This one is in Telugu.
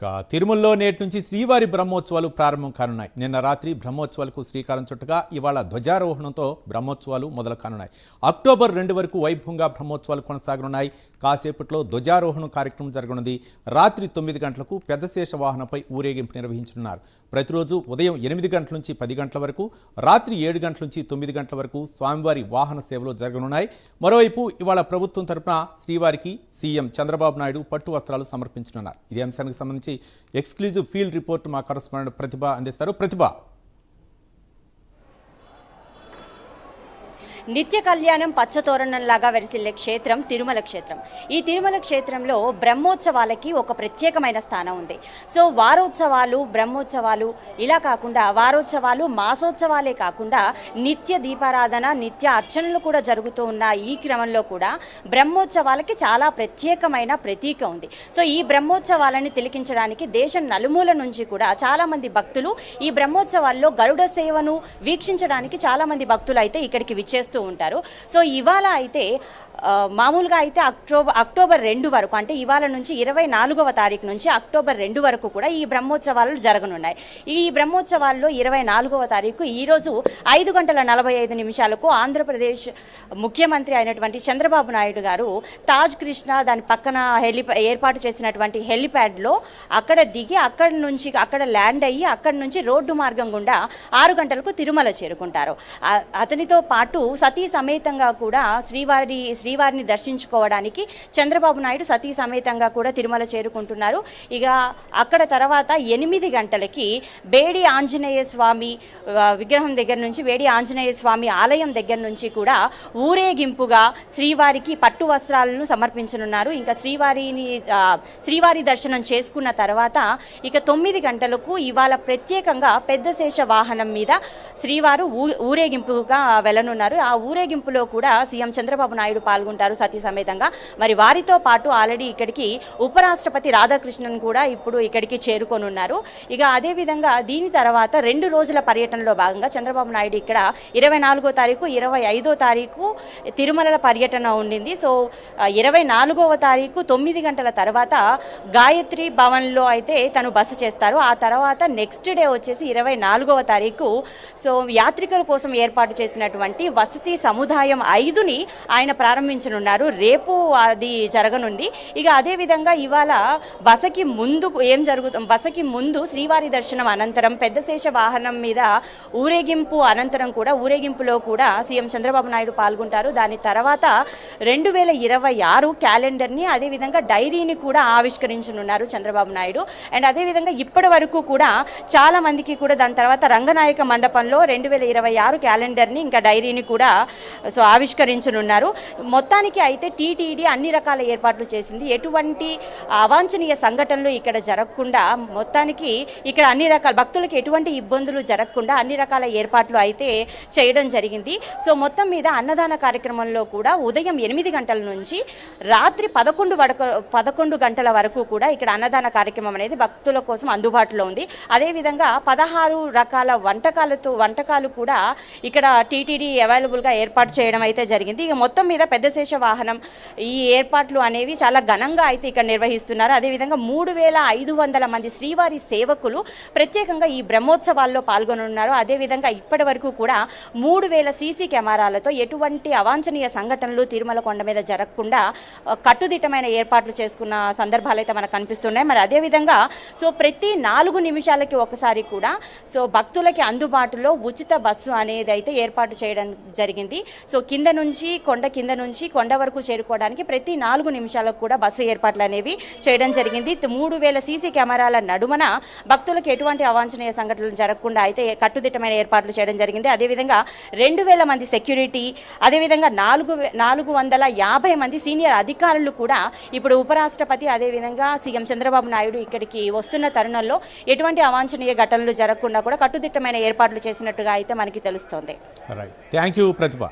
ఇక తిరుమలలో నేటి నుంచి శ్రీవారి బ్రహ్మోత్సవాలు ప్రారంభం కానున్నాయి. నిన్న రాత్రి బ్రహ్మోత్సవాలకు శ్రీకారం చుట్టగా ఇవాళ ధ్వజారోహణంతో బ్రహ్మోత్సవాలు మొదలు కానున్నాయి అక్టోబర్ రెండు వరకు వైభవంగా బ్రహ్మోత్సవాలు కొనసాగనున్నాయి. కాసేపట్లో ధ్వజారోహణం కార్యక్రమం జరగనుంది. రాత్రి తొమ్మిది గంటలకు పెద్దశేష వాహనంపై ఊరేగింపు నిర్వహించనున్నారు. ప్రతిరోజు ఉదయం ఎనిమిది గంటల నుంచి పది గంటల వరకు రాత్రి ఏడు గంటల నుంచి తొమ్మిది గంటల వరకు స్వామివారి వాహన సేవలు జరగనున్నాయి. మరోవైపు ఇవాళ ప్రభుత్వం తరపున శ్రీవారికి సీఎం చంద్రబాబు నాయుడు పట్టు వస్త్రాలు సమర్పించనున్నారు. ఇదే అంశానికి సంబంధించి ఎక్స్క్లూజివ్ ఫీల్డ్ రిపోర్ట్ మా కరస్పాండెంట్ ప్రతిభ అందిస్తారు. ప్రతిభ! నిత్య కళ్యాణం పచ్చతోరణంలాగా వెరిసిల్లే క్షేత్రం తిరుమల క్షేత్రం. ఈ తిరుమల క్షేత్రంలో బ్రహ్మోత్సవాలకి ఒక ప్రత్యేకమైన స్థానం ఉంది. సో వారోత్సవాలు బ్రహ్మోత్సవాలు ఇలా కాకుండా వారోత్సవాలు మాసోత్సవాలే కాకుండా నిత్య దీపారాధన నిత్య అర్చనలు కూడా జరుగుతూ ఉన్న ఈ క్రమంలో కూడా బ్రహ్మోత్సవాలకి చాలా ప్రత్యేకమైన ప్రతీక ఉంది. సో ఈ బ్రహ్మోత్సవాలని తిలకించడానికి దేశం నలుమూల నుంచి కూడా చాలామంది భక్తులు ఈ బ్రహ్మోత్సవాల్లో గరుడ సేవను వీక్షించడానికి చాలామంది భక్తులు అయితే ఇక్కడికి విచ్చేస్తూ ఉంటారు. సో ఇవాళ అయితే మామూలుగా అయితే అక్టోబర్ అక్టోబర్ రెండు వరకు అంటే ఇవాళ నుంచి ఇరవై నాలుగవ తారీఖు నుంచి అక్టోబర్ రెండు వరకు కూడా ఈ బ్రహ్మోత్సవాలు జరగనున్నాయి. ఈ బ్రహ్మోత్సవాల్లో ఇరవై నాలుగవ తారీఖు ఈరోజు ఐదు గంటల నలభై ఐదు నిమిషాలకు ఆంధ్రప్రదేశ్ ముఖ్యమంత్రి అయినటువంటి చంద్రబాబు నాయుడు గారు తాజ్ కృష్ణ దాని పక్కన హెలి ఏర్పాటు చేసినటువంటి హెలిప్యాడ్లో అక్కడ దిగి అక్కడి నుంచి అక్కడ ల్యాండ్ అయ్యి అక్కడి నుంచి రోడ్డు మార్గం గుండా ఆరు గంటలకు తిరుమల చేరుకుంటారు. అతనితో పాటు సతీ సమేతంగా కూడా శ్రీవారి శ్రీ శ్రీవారిని దర్శించుకోవడానికి చంద్రబాబు నాయుడు సతీ సమేతంగా కూడా తిరుమల చేరుకుంటున్నారు. ఇక అక్కడ తర్వాత ఎనిమిది గంటలకి బేడి ఆంజనేయ స్వామి విగ్రహం దగ్గర నుంచి వేడి ఆంజనేయ స్వామి ఆలయం దగ్గర నుంచి కూడా ఊరేగింపుగా శ్రీవారికి పట్టు వస్త్రాలను సమర్పించనున్నారు. ఇంకా శ్రీవారిని శ్రీవారి దర్శనం చేసుకున్న తర్వాత ఇక తొమ్మిది గంటలకు ఇవాళ ప్రత్యేకంగా పెద్ద శేష వాహనం మీద శ్రీవారు ఊరేగింపుగా వెళ్ళనున్నారు. ఆ ఊరేగింపులో కూడా సీఎం చంద్రబాబు నాయుడు పాల్గొంటారు సతీ సమేతంగా. మరి వారితో పాటు ఆల్రెడీ ఇక్కడికి ఉపరాష్ట్రపతి రాధాకృష్ణన్ కూడా ఇప్పుడు ఇక్కడికి చేరుకొనున్నారు. ఇక అదే విధంగా దీని తర్వాత రెండు రోజుల పర్యటనలో భాగంగా చంద్రబాబు నాయుడు ఇక్కడ ఇరవై నాలుగో తారీఖు ఇరవై ఐదో తారీఖు తిరుమల పర్యటన ఉండింది. సో ఇరవై నాలుగవ తారీఖు తొమ్మిది గంటల తర్వాత గాయత్రి భవన్లో అయితే తను బస చేస్తారు. ఆ తర్వాత నెక్స్ట్ డే వచ్చేసి ఇరవై నాలుగవ తారీఖు సో యాత్రికుల కోసం ఏర్పాటు చేసినటువంటి వసతి సముదాయం ఐదుని ఆయన ప్రారంభించనున్నారు. రేపు అది జరగనుంది. ఇక అదే విధంగా ఇవాళ బసకి ముందు ఏం జరుగుతుంది బసకి ముందు శ్రీవారి దర్శనం అనంతరం పెద్దశేష వాహనం మీద ఊరేగింపు అనంతరం కూడా ఊరేగింపులో కూడా సీఎం చంద్రబాబు నాయుడు పాల్గొంటారు. దాని తర్వాత రెండు వేల ఇరవై ఆరు క్యాలెండర్ని అదేవిధంగా డైరీని కూడా ఆవిష్కరించనున్నారు చంద్రబాబు నాయుడు. అండ్ అదేవిధంగా ఇప్పటి వరకు కూడా చాలా మందికి కూడా దాని తర్వాత రంగనాయక మండపంలో రెండు వేల ఇరవై ఆరు క్యాలెండర్ని ఇంకా డైరీని కూడా సో ఆవిష్కరించనున్నారు. మొత్తానికి అయితే టీటీడీ అన్ని రకాల ఏర్పాట్లు చేసింది. ఎటువంటి అవాంఛనీయ సంఘటనలు ఇక్కడ జరగకుండా మొత్తానికి ఇక్కడ అన్ని రకాల భక్తులకు ఎటువంటి ఇబ్బందులు జరగకుండా అన్ని రకాల ఏర్పాట్లు అయితే చేయడం జరిగింది. సో మొత్తం మీద అన్నదాన కార్యక్రమంలో కూడా ఉదయం ఎనిమిది గంటల నుంచి రాత్రి పదకొండు వరకు పదకొండు గంటల వరకు కూడా ఇక్కడ అన్నదాన కార్యక్రమం అనేది భక్తుల కోసం అందుబాటులో ఉంది. అదేవిధంగా పదహారు రకాల వంటకాలతో వంటకాలు కూడా ఇక్కడ టీటీడీ అవైలబుల్గా ఏర్పాటు చేయడం అయితే జరిగింది. ఇక మొత్తం మీద పెద్ద పెద్దశేష వాహనం ఈ ఏర్పాట్లు అనేవి చాలా ఘనంగా అయితే ఇక్కడ నిర్వహిస్తున్నారు. అదేవిధంగా మూడు వేల ఐదు వందల మంది శ్రీవారి సేవకులు ప్రత్యేకంగా ఈ బ్రహ్మోత్సవాల్లో పాల్గొనున్నారు. అదేవిధంగా ఇప్పటి వరకు కూడా మూడు వేల సీసీ కెమెరాలతో ఎటువంటి అవాంఛనీయ సంఘటనలు తిరుమల కొండ మీద జరగకుండా కట్టుదిట్టమైన ఏర్పాట్లు చేసుకున్న సందర్భాలు అయితే మనకు కనిపిస్తున్నాయి. మరి అదేవిధంగా సో ప్రతి నాలుగు నిమిషాలకి ఒకసారి కూడా సో భక్తులకి అందుబాటులో ఉచిత బస్సు అనేది అయితే ఏర్పాటు చేయడం జరిగింది. సో కింద నుంచి కొండ కింద నుంచి కొండ వరకు చేరుకోవడానికి ప్రతి నాలుగు నిమిషాలకు కూడా బస్సు ఏర్పాట్లు అనేవి చేయడం జరిగింది. మూడు వేల సీసీ కెమెరాల నడుమన భక్తులకు ఎటువంటి అవాంఛనీయ సంఘటనలు జరగకుండా అయితే కట్టుదిట్టమైన ఏర్పాట్లు చేయడం జరిగింది. అదేవిధంగా రెండు వేల మంది సెక్యూరిటీ అదేవిధంగా నాలుగు నాలుగు వందల యాభై మంది సీనియర్ అధికారులు కూడా ఇప్పుడు ఉపరాష్ట్రపతి అదేవిధంగా సీఎం చంద్రబాబు నాయుడు ఇక్కడికి వస్తున్న తరుణంలో ఎటువంటి అవాంఛనీయ ఘటనలు జరగకుండా కూడా కట్టుదిట్టమైన ఏర్పాట్లు చేసినట్టుగా అయితే మనకి తెలుస్తోంది. Thank you Pratibha